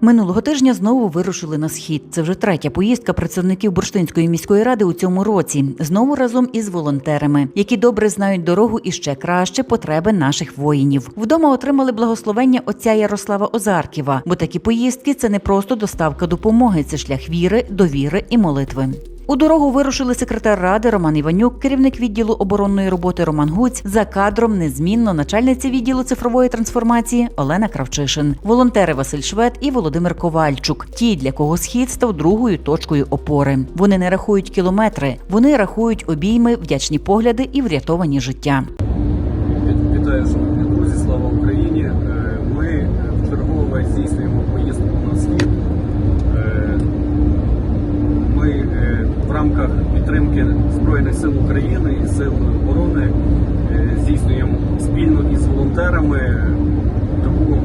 Минулого тижня знову вирушили на схід. Це вже третя поїздка працівників Бурштинської міської ради у цьому році. Знову разом із волонтерами, які добре знають дорогу і ще краще потреби наших воїнів. Вдома отримали благословення отця Ярослава Озарківа, бо такі поїздки це не просто доставка допомоги, це шлях віри, довіри і молитви. У дорогу вирушили секретар ради Роман Іванюк, керівник відділу оборонної роботи Роман Гуць, за кадром незмінно начальниця відділу цифрової трансформації Олена Кравчишин, волонтери Василь Швед і Володимир Ковальчук. Ті, для кого схід став другою точкою опори. Вони не рахують кілометри, вони рахують обійми, вдячні погляди і врятовані життя. Вітаю, шановні друзі, слава Україні. Е, Ми е, вчергове здійснюємо поїздку на схід. Е, Ми е, в рамках підтримки Збройних сил України і сил оборони е, здійснюємо спільно із волонтерами таку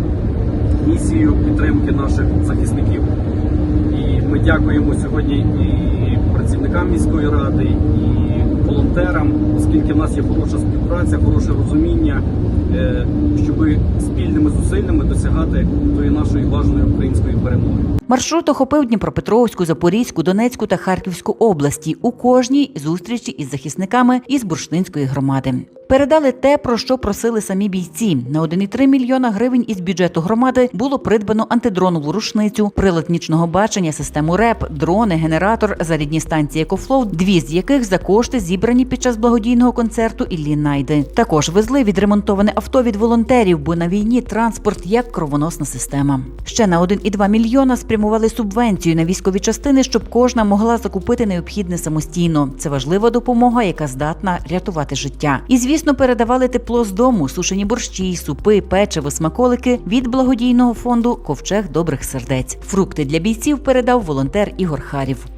місію підтримки наших захисників. І ми дякуємо сьогодні і працівникам міської ради, і волонтерам, оскільки в нас є хороша співпраця, хороше розуміння, е, щоб спільними зусиллями досягати тої нашої важної української перемоги. Маршрут охопив Дніпропетровську, Запорізьку, Донецьку та Харківську області. У кожній зустрічі із захисниками із бурштинської громади. Передали те, про що просили самі бійці. На 1,3 мільйона гривень із бюджету громади було придбано антидронову рушницю, прилад нічного бачення, систему РЕП, дрони, генератор, зарядні станції «Екофлоу», дві з яких за кошти зібрані під час благодійного концерту Іллі Найди. Також везли відремонтоване авто від волонтерів, бо на війні транспорт як кровоносна система. Ще на 1,2 мільйона спрямували субвенцію на військові частини, щоб кожна могла закупити необхідне самостійно. Це важлива допомога, яка здатна рятувати життя. І звісно, передавали тепло з дому, сушені борщі, супи, печиво, смаколики від благодійного фонду Ковчег добрих сердець. Фрукти для бійців передав волонтер Ігор Харів.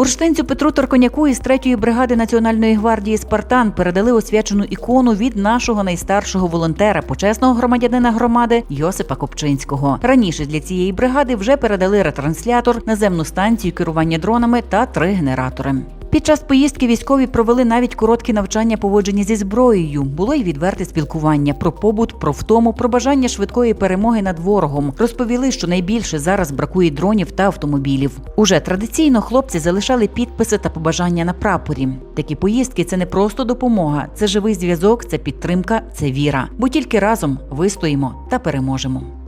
Бурштинцю Петру Торконяку із 3-ї бригади Національної гвардії Спартан передали освячену ікону від нашого найстаршого волонтера, почесного громадянина громади Йосипа Копчинського. Раніше для цієї бригади вже передали ретранслятор, наземну станцію керування дронами та три генератори. Під час поїздки військові провели навіть короткі навчання поводження зі зброєю. Було й відверте спілкування про побут, про втому, про бажання швидкої перемоги над ворогом. Розповіли, що найбільше зараз бракує дронів та автомобілів. Уже традиційно хлопці залишали підписи та побажання на прапорі. Такі поїздки це не просто допомога, це живий зв'язок, це підтримка, це віра. Бо тільки разом вистоїмо та переможемо.